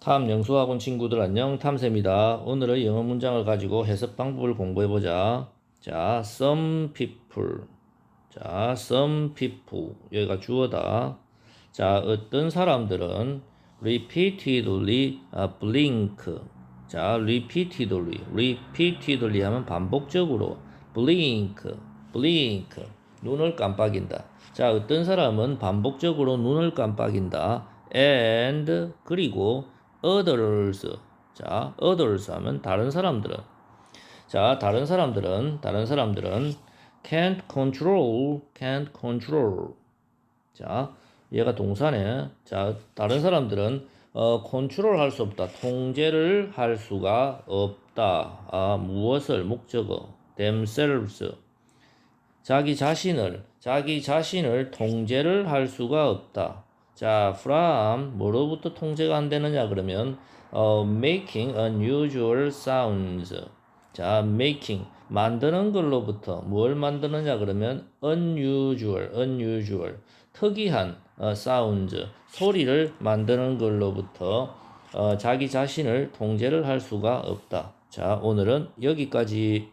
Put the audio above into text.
탐 영수학원 친구들 안녕 탐쌤이다. 오늘은 영어 문장을 가지고 해석 방법을 공부해 보자. 자, some people. 자, some people. 여기가 주어다. 자, 어떤 사람들은 repeatedly 아, blink. 자, repeatedly. repeatedly 하면 반복적으로 blink. blink. 눈을 깜빡인다. 자, 어떤 사람은 반복적으로 눈을 깜빡인다. and 그리고 others. 자, others 하면 다른 사람들은 자, 다른 사람들은 다른 사람들은 can't control, can't control. 자, 얘가 동사네. 자, 다른 사람들은 어, 컨트롤 할 수 없다. 통제를 할 수가 없다. 아, 무엇을 목적어 themselves. 자기 자신을 자기 자신을 통제를 할 수가 없다. 자, from 뭐로부터 통제가 안 되느냐 그러면 어, making unusual sounds. 자, making 만드는 걸로부터 뭘 만드느냐 그러면 unusual, unusual 특이한 어, sounds 소리를 만드는 걸로부터 어, 자기 자신을 통제를 할 수가 없다. 자, 오늘은 여기까지.